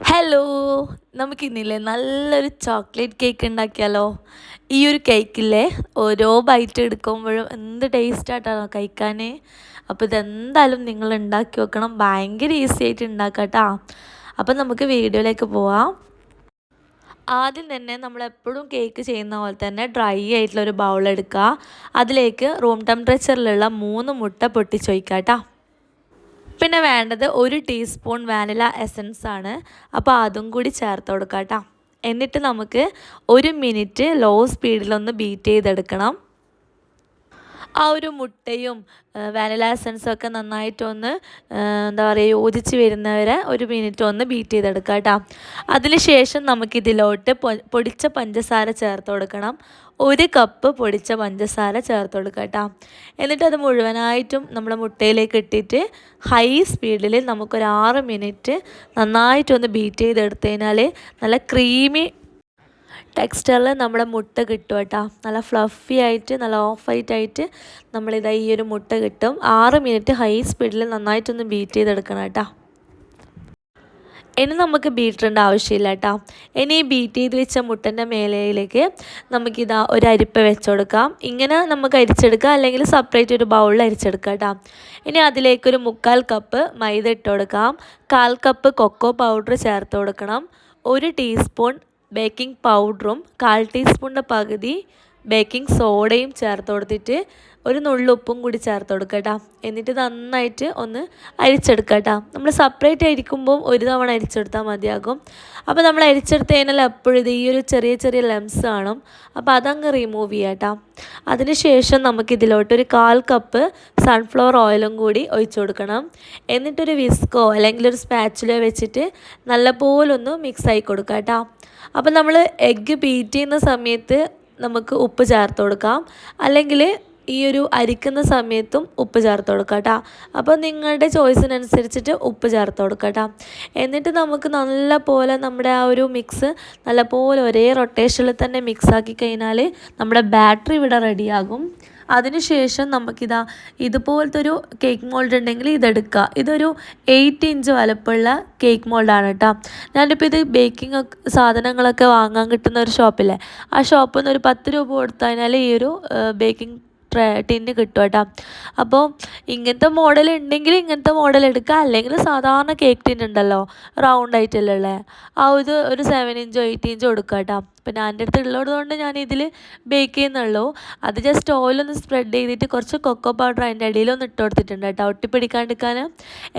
Hello നമുക്കിന്നില്ലേ നല്ലൊരു chocolate cake ഉണ്ടാക്കിയാലോ? ഈ ഒരു കേക്കില്ലേ ഓരോ ബൈറ്റ് എടുക്കുമ്പോഴും എന്ത് ടേസ്റ്റായിട്ടാണോ കഴിക്കാൻ അപ്പോൾ ഇതെന്തായാലും നിങ്ങൾ ഉണ്ടാക്കി വെക്കണം. ഭയങ്കര ഈസി ആയിട്ട് ഉണ്ടാക്കാം കേട്ടോ അപ്പം നമുക്ക് വീഡിയോയിലേക്ക് പോവാം. ആദ്യം തന്നെ നമ്മൾ എപ്പോഴും കേക്ക് ചെയ്യുന്ന പോലെ തന്നെ ഡ്രൈ ആയിട്ടുള്ള ഒരു ബൗൾ എടുക്കുക. അതിലേക്ക് റൂം ടെമ്പറേച്ചറിലുള്ള മൂന്ന് മുട്ട പൊട്ടിച്ചൊഴിക്കുക കേട്ടോ പിന്നെ വേണ്ടത് ഒരു ടീസ്പൂൺ വാനില എസൻസ് ആണ്. അപ്പോൾ അതും കൂടി ചേർത്ത് കൊടുക്കാം കേട്ടോ എന്നിട്ട് നമുക്ക് ഒരു മിനിറ്റ് ലോ സ്പീഡിലൊന്ന് ബീറ്റ് ചെയ്തെടുക്കണം. ആ ഒരു മുട്ടയും വാനില എസൻസും ഒക്കെ നന്നായിട്ടൊന്ന് എന്താ പറയുക യോജിച്ച് വരുന്നവരെ ഒരു മിനിറ്റ് ഒന്ന് ബീറ്റ് ചെയ്തെടുക്കുക കേട്ടോ. അതിന് ശേഷം നമുക്കിതിലോട്ട് പൊടിച്ച പഞ്ചസാര ചേർത്ത് കൊടുക്കണം. ഒരു കപ്പ് പൊടിച്ച പഞ്ചസാര ചേർത്ത് കൊടുക്കുക കേട്ടോ. എന്നിട്ട് അത് മുഴുവനായിട്ടും നമ്മുടെ മുട്ടയിലേക്ക് ഇട്ടിട്ട് ഹൈ സ്പീഡിൽ നമുക്കൊരു ആറ് മിനിറ്റ് നന്നായിട്ടൊന്ന് ബീറ്റ് ചെയ്തെടുത്തു കഴിഞ്ഞാൽ നല്ല ക്രീമി ടെക്സ്റ്ററിൽ നമ്മുടെ മുട്ട കിട്ടും കേട്ടോ. നല്ല ഫ്ലഫി ആയിട്ട് നല്ല ഓഫ് വൈറ്റ് ആയിട്ട് നമ്മളിതാ ഈ ഒരു മുട്ട കിട്ടും. ആറ് മിനിറ്റ് ഹൈ സ്പീഡിൽ നന്നായിട്ടൊന്ന് ബീറ്റ് ചെയ്തെടുക്കണം കേട്ടോ. ഇനി നമുക്ക് ബീറ്ററിന്റെ ആവശ്യമില്ല കേട്ടോ. ഇനി ബീറ്റ് ചെയ്ത് വെച്ച മുട്ടന്റെ മേലയിലേക്ക് നമുക്കിതാ ഒരു അരിപ്പ വെച്ച് കൊടുക്കാം. ഇങ്ങനെ നമുക്ക് അരിച്ചെടുക്കാം. അല്ലെങ്കിൽ സെപ്പറേറ്റ് ഒരു ബൗളിൽ അരിച്ചെടുക്കുക കേട്ടോ. ഇനി അതിലേക്കൊരു മുക്കാൽ കപ്പ് മൈദ ഇട്ട് കൊടുക്കാം. കാൽ കപ്പ് കൊക്കോ പൗഡർ ചേർത്ത് കൊടുക്കണം. ഒരു ടീസ്പൂൺ ബേക്കിംഗ് പൗഡറും കാൽ ടീസ്പൂണിന്റെ പകുതി ബേക്കിംഗ് സോഡയും ചേർത്ത് കൊടുത്തിട്ട് ഒരു നുള്ളുപ്പും കൂടി ചേർത്ത് കൊടുക്കട്ടോ എന്നിട്ട് നന്നായിട്ട് ഒന്ന് അരിച്ചെടുക്കുക കേട്ടോ നമ്മൾ സെപ്പറേറ്റ് അരിക്കുമ്പോൾ ഒരു തവണ അരിച്ചെടുത്താൽ മതിയാകും. അപ്പോൾ നമ്മൾ അരിച്ചെടുത്ത് കഴിഞ്ഞാൽ എപ്പോഴും ഈ ഒരു ചെറിയ ചെറിയ ലെംസ് കാണും. അപ്പോൾ അതങ്ങ് റിമൂവ് ചെയ്യാം അതിനുശേഷം നമുക്കിതിലോട്ട് ഒരു കാൽ കപ്പ് സൺഫ്ലവർ ഓയിലും കൂടി ഒഴിച്ചു കൊടുക്കണം. എന്നിട്ടൊരു വിസ്കോ അല്ലെങ്കിൽ ഒരു സ്പാച്ചിലോ വെച്ചിട്ട് നല്ലപോലെ ഒന്ന് മിക്സ് ആയി കൊടുക്കാം കേട്ടോ. അപ്പോൾ നമ്മൾ എഗ്ഗ് ബീറ്റ് ചെയ്യുന്ന സമയത്ത് നമുക്ക് ഉപ്പ് ചേർത്ത് കൊടുക്കാം. അല്ലെങ്കിൽ ഈ ഒരു അരിക്കുന്ന സമയത്തും ഉപ്പ് ചേർത്ത് കൊടുക്കാം കേട്ടോ അപ്പോൾ നിങ്ങളുടെ ചോയ്സിനനുസരിച്ചിട്ട് ഉപ്പ് ചേർത്ത് കൊടുക്കാം കേട്ടോ എന്നിട്ട് നമുക്ക് നല്ല പോലെ നമ്മുടെ ആ ഒരു മിക്സ് നല്ല പോലെ ഒരേ റൊട്ടേഷനിൽ തന്നെ മിക്സ് ആക്കി കഴിഞ്ഞാൽ നമ്മുടെ ബാറ്ററി ഇവിടെ റെഡിയാകും അതിനുശേഷം നമുക്കിതാ ഇതുപോലത്തെ ഒരു കേക്ക് മോൾഡ് ഉണ്ടെങ്കിൽ ഇതെടുക്കുക ഇതൊരു എയ്റ്റ് ഇഞ്ച് വലപ്പുള്ള കേക്ക് മോൾഡാണ് കേട്ടോ ഞാനിപ്പോൾ ഇത് ബേക്കിംഗ് സാധനങ്ങളൊക്കെ വാങ്ങാൻ കിട്ടുന്ന ഒരു ഷോപ്പില്ലേ ആ ഷോപ്പിൽ നിന്ന് ഒരു പത്ത് രൂപ കൊടുത്തു കഴിഞ്ഞാൽ ഈ ഒരു ബേക്കിംഗ് ടിന്ന് കിട്ടും കേട്ടോ. അപ്പോൾ ഇങ്ങനത്തെ മോഡൽ ഉണ്ടെങ്കിൽ ഇങ്ങനത്തെ മോഡൽ എടുക്കുക. അല്ലെങ്കിൽ സാധാരണ കേക്ക് ടിൻ ഉണ്ടല്ലോ റൗണ്ട് ആയിട്ടല്ലേ ഉള്ളത് ആ ഇത് ഒരു സെവൻ ഇഞ്ചോ എയ്റ്റ് ഇഞ്ചോ എടുക്കുക കേട്ടോ. ഞാൻ എന്റെ അടുത്ത് ഉള്ളത് കൊണ്ട് ഞാൻ ഇതിൽ ബേക്ക് ചെയ്യുന്നുള്ളൂ. അത് ജസ്റ്റ് ഓയിലൊന്ന് സ്പ്രെഡ് ചെയ്തിട്ട് കുറച്ച് കൊക്കോ പൗഡർ അതിന്റെ അടിയിലൊന്ന് ഇട്ട് കൊടുത്തിട്ടുണ്ട് കേട്ടോ. ഒട്ടിപ്പിടിക്കാണ്ടിരിക്കാൻ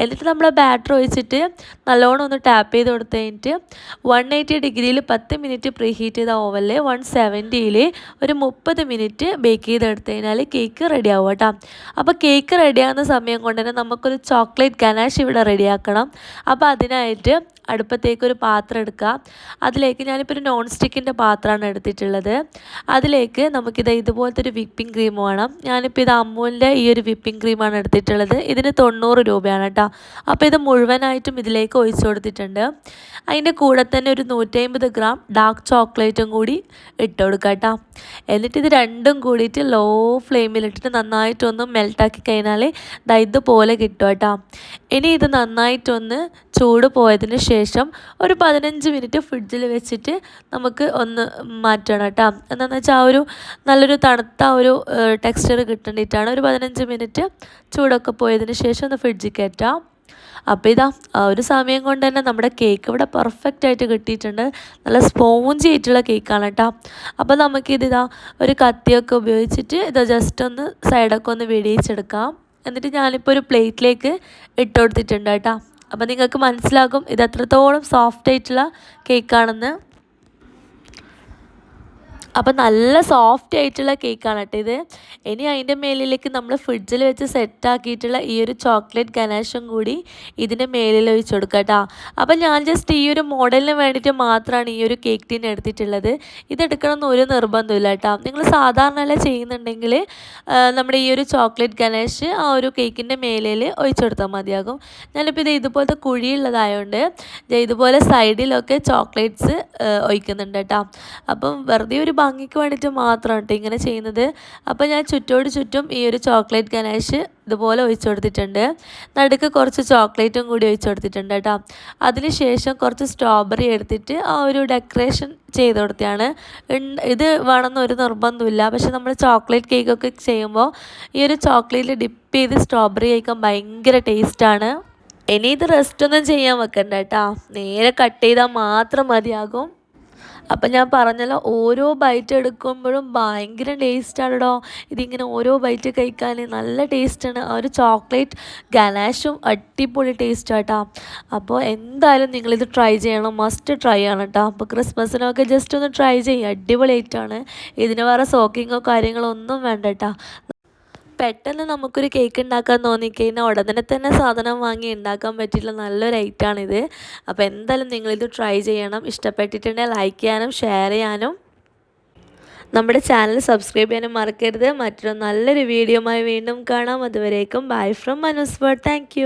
എന്നിട്ട് നമ്മൾ ബാറ്റർ ഒഴിച്ചിട്ട് നല്ലോണം ഒന്ന് ടാപ്പ് ചെയ്ത് കൊടുത്ത് കഴിഞ്ഞിട്ട് വൺ എയ്റ്റി ഡിഗ്രിയിൽ പത്ത് മിനിറ്റ് പ്രീ ഹീറ്റ് ചെയ്ത ഓവനിൽ വൺ സെവന്റിയിൽ ഒരു മുപ്പത് മിനിറ്റ് ബേക്ക് ചെയ്തെടുത്ത് കഴിഞ്ഞാൽ കേക്ക് റെഡി ആവും കേട്ടോ. അപ്പോൾ കേക്ക് റെഡിയാകുന്ന സമയം കൊണ്ട് തന്നെ നമുക്കൊരു ചോക്ലേറ്റ് ഗനാഷ് ഇവിടെ റെഡിയാക്കണം അപ്പോൾ അതിനായിട്ട് അടുപ്പത്തേക്ക് ഒരു പാത്രം എടുക്കുക. അതിലേക്ക് ഞാനിപ്പോൾ ഒരു നോൺ സ്റ്റിക്കിന്റെ പാത്രമാണ് എടുത്തിട്ടുള്ളത്. അതിലേക്ക് നമുക്കിത് ഇതുപോലത്തെ ഒരു വിപ്പിംഗ് ക്രീം വേണം. ഞാനിപ്പോൾ ഇത് അമ്മൂലിന്റെ ഈ ഒരു വിപ്പിംഗ് ക്രീമാണ് എടുത്തിട്ടുള്ളത്. ഇതിന് തൊണ്ണൂറ് രൂപയാണ് കേട്ടോ. അപ്പോൾ ഇത് മുഴുവനായിട്ടും ഇതിലേക്ക് ഒഴിച്ചു കൊടുത്തിട്ടുണ്ട്. അതിന്റെ കൂടെ തന്നെ ഒരു നൂറ്റമ്പത് ഗ്രാം ഡാർക്ക് ചോക്ലേറ്റും കൂടി ഇട്ട് കൊടുക്കുക കേട്ടോ. എന്നിട്ട് ഇത് രണ്ടും കൂടിയിട്ട് ലോ ഫ്ലെയിമിലിട്ടിട്ട് നന്നായിട്ടൊന്ന് മെൽട്ടാക്കി കഴിഞ്ഞാൽ ദാ ഇതുപോലെ കിട്ടും കേട്ടോ. ഇനി ഇത് നന്നായിട്ടൊന്ന് ചൂട് പോയതിന് ശേഷം ഒരു പതിനഞ്ച് മിനിറ്റ് ഫ്രിഡ്ജിൽ വെച്ചിട്ട് നമുക്ക് ഒന്ന് മാറ്റണം കേട്ടോ. എന്താണെന്ന് വെച്ചാൽ ആ ഒരു നല്ലൊരു തണുത്ത ഒരു ടെക്സ്ചർ കിട്ടേണ്ടിയിട്ടാണ് ഒരു പതിനഞ്ച് മിനിറ്റ് ചൂടൊക്കെ പോയതിന് ശേഷം ഒന്ന് ഫ്രിഡ്ജിൽ കയറ്റാം. അപ്പോൾ ഇതാ ആ ഒരു സമയം കൊണ്ട് തന്നെ നമ്മുടെ കേക്ക് ഇവിടെ പെർഫെക്റ്റ് ആയിട്ട് കിട്ടിയിട്ടുണ്ട്. നല്ല സ്പോഞ്ച് ആയിട്ടുള്ള കേക്കാണ് കേട്ടോ. അപ്പോൾ നമുക്കിത് ഇതാ ഒരു കത്തിയൊക്കെ ഉപയോഗിച്ചിട്ട് ഇത് ജസ്റ്റ് ഒന്ന് സൈഡൊക്കെ ഒന്ന് വെടിയിച്ചെടുക്കാം എന്നിട്ട് ഞാനിപ്പോൾ ഒരു പ്ലേറ്റിലേക്ക് ഇട്ട് കൊടുത്തിട്ടുണ്ട് കേട്ടോ. അപ്പോൾ നിങ്ങൾക്ക് മനസ്സിലാകും ഇത് എത്രത്തോളം സോഫ്റ്റ് ആയിട്ടുള്ള കേക്കാണെന്ന് അപ്പോൾ നല്ല സോഫ്റ്റ് ആയിട്ടുള്ള കേക്കാണ് കേട്ടോ ഇത്. ഇനി അതിന്റെ മേലിലേക്ക് നമ്മൾ ഫ്രിഡ്ജിൽ വെച്ച് സെറ്റ് ആക്കിയിട്ടുള്ള ഈ ഒരു ചോക്ലേറ്റ് ഗനാഷും കൂടി ഇതിന്റെ മേലിൽ ഒഴിച്ച് കൊടുക്കുക കേട്ടോ അപ്പോൾ ഞാൻ ജസ്റ്റ് ഈ ഒരു മോഡലിന് വേണ്ടിയിട്ട് മാത്രമാണ് ഈ ഒരു കേക്ക് ടീൻ എടുത്തിട്ടുള്ളത്. ഇതെടുക്കണമെന്ന് ഒരു നിർബന്ധമില്ല കേട്ടോ നിങ്ങൾ സാധാരണ അല്ല ചെയ്യുന്നുണ്ടെങ്കിൽ നമ്മുടെ ഈ ഒരു ചോക്ലേറ്റ് ഗനാഷ് ആ ഒരു കേക്കിന്റെ മേലിൽ ഒഴിച്ചു കൊടുത്താൽ മതിയാകും. ഞാനിപ്പോൾ ഇത് ഇതുപോലത്തെ കുഴിയുള്ളതായതുകൊണ്ട് ഇതുപോലെ സൈഡിലൊക്കെ ചോക്ലേറ്റ്സ് ഒഴിക്കുന്നുണ്ട് കേട്ടോ അപ്പം വെറുതെ ഒരു ഭംഗിക്ക് വേണ്ടിയിട്ട് മാത്രമാണ് കേട്ടോ ഇങ്ങനെ ചെയ്യുന്നത്. അപ്പോൾ ഞാൻ ചുറ്റോട് ചുറ്റും ഈ ഒരു ചോക്ലേറ്റ് ഗനാഷ് ഇതുപോലെ ഒഴിച്ചു കൊടുത്തിട്ടുണ്ട്. നടുക്ക് കുറച്ച് ചോക്ലേറ്റും കൂടി ഒഴിച്ചു കൊടുത്തിട്ടുണ്ട് കേട്ടോ. അതിന് ശേഷം കുറച്ച് സ്ട്രോബെറി എടുത്തിട്ട് ആ ഒരു ഡെക്കറേഷൻ ചെയ്ത് കൊടുത്തതാണ്. ഇത് വേണമെന്ന് ഒരു നിർബന്ധമില്ല പക്ഷെ നമ്മൾ ചോക്ലേറ്റ് കേക്കൊക്കെ ചെയ്യുമ്പോൾ ഈ ഒരു ചോക്ലേറ്റിൽ ഡിപ്പ് ചെയ്ത് സ്ട്രോബെറി കഴിക്കാൻ ഭയങ്കര ടേസ്റ്റാണ് ഇനി ഇത് റെസ്റ്റ് ഒന്നും ചെയ്യാൻ വെക്കണ്ട കേട്ടോ. നേരെ കട്ട് ചെയ്താൽ മാത്രം മതിയാകും. അപ്പം ഞാൻ പറഞ്ഞല്ലോ ഓരോ ബൈറ്റ് എടുക്കുമ്പോഴും ഭയങ്കര ടേസ്റ്റാണ് കേട്ടോ ഇതിങ്ങനെ ഓരോ ബൈറ്റ് കഴിക്കാൻ നല്ല ടേസ്റ്റാണ് ആ ഒരു ചോക്ലേറ്റ് ഗനാഷും അടിപൊളി ടേസ്റ്റ് ആട്ടോ. അപ്പോൾ എന്തായാലും നിങ്ങളിത് ട്രൈ ചെയ്യണം. മസ്റ്റ് ട്രൈ ആണ് കേട്ടോ അപ്പോൾ ക്രിസ്മസിനൊക്കെ ജസ്റ്റ് ഒന്ന് ട്രൈ ചെയ്യുക അടിപൊളിയായിട്ടാണ് ഇതിന് വേറെ സോക്കിങ്ങോ കാര്യങ്ങളോ ഒന്നും വേണ്ട കേട്ടോ പെട്ടെന്ന് നമുക്കൊരു കേക്ക് ഉണ്ടാക്കാൻ തോന്നിക്കഴിഞ്ഞാൽ ഉടനെ തന്നെ സാധനം വാങ്ങി ഉണ്ടാക്കാൻ പറ്റിയിട്ടുള്ള നല്ലൊരു ഐറ്റാണിത് അപ്പോൾ എന്തായാലും നിങ്ങളിത് ട്രൈ ചെയ്യണം. ഇഷ്ടപ്പെട്ടിട്ടുണ്ടെങ്കിൽ ലൈക്ക് ചെയ്യാനും ഷെയർ ചെയ്യാനും. നമ്മുടെ ചാനൽ സബ്സ്ക്രൈബ് ചെയ്യാനും മറക്കരുത്. മറ്റൊരു നല്ലൊരു വീഡിയോയുമായി വീണ്ടും കാണാം. അതുവരേക്കും ബൈ ഫ്രം മനുസ്വർ താങ്ക്